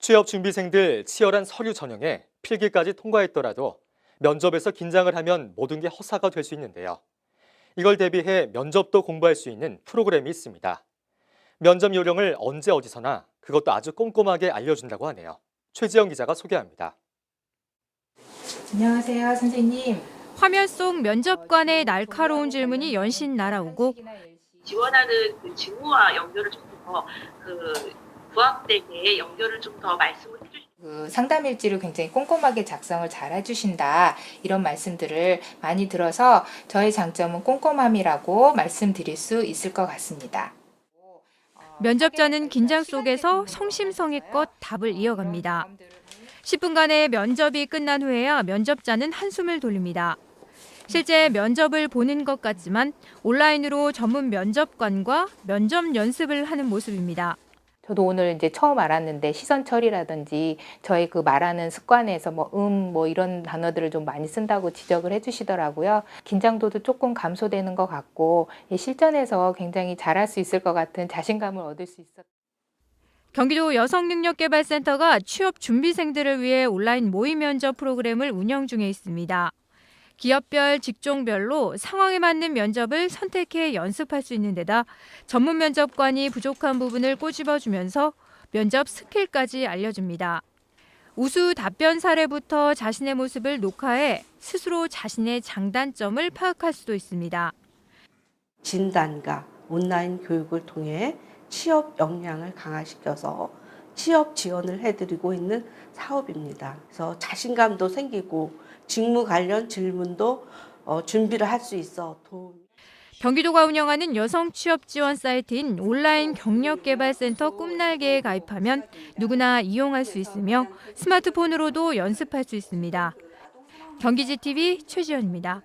취업 준비생들 치열한 서류 전형에 필기까지 통과했더라도 면접에서 긴장을 하면 모든 게 허사가 될 수 있는데요. 이걸 대비해 면접도 공부할 수 있는 프로그램이 있습니다. 면접 요령을 언제 어디서나 그것도 아주 꼼꼼하게 알려준다고 하네요. 최지영 기자가 소개합니다. 안녕하세요, 선생님. 화면 속 면접관의 날카로운 질문이 연신 날아오고 지원하는 그 직무와 연결을 좀더 그 부합되게 연결을 좀 더 말씀을 해주시. 그 상담 일지를 굉장히 꼼꼼하게 작성을 잘 해주신다. 이런 말씀들을 많이 들어서 저의 장점은 꼼꼼함이라고 말씀드릴 수 있을 것 같습니다. 면접자는 긴장 속에서 성심성의껏 답을 이어갑니다. 10분간의 면접이 끝난 후에야 면접자는 한숨을 돌립니다. 실제 면접을 보는 것 같지만 온라인으로 전문 면접관과 면접 연습을 하는 모습입니다. 저도 오늘 이제 처음 알았는데 시선 처리라든지 저희 그 말하는 습관에서 뭐 음 뭐 이런 단어들을 좀 많이 쓴다고 지적을 해주시더라고요. 긴장도도 조금 감소되는 것 같고 이 실전에서 굉장히 잘할 수 있을 것 같은 자신감을 얻을 수 있었. 경기도 여성능력개발센터가 취업 준비생들을 위해 온라인 모의 면접 프로그램을 운영 중에 있습니다. 기업별, 직종별로 상황에 맞는 면접을 선택해 연습할 수 있는 데다 전문 면접관이 부족한 부분을 꼬집어 주면서 면접 스킬까지 알려줍니다. 우수 답변 사례부터 자신의 모습을 녹화해 스스로 자신의 장단점을 파악할 수도 있습니다. 진단과 온라인 교육을 통해 취업 역량을 강화시켜서 취업 지원을 해드리고 있는 사업입니다. 그래서 자신감도 생기고 직무 관련 질문도 어, 준비를 할 수 있어 도움. 경기도가 운영하는 여성 취업 지원 사이트인 온라인 경력 개발 센터 꿈날개에 가입하면 누구나 이용할 수 있으며 스마트폰으로도 연습할 수 있습니다. 경기지 TV 최지연입니다.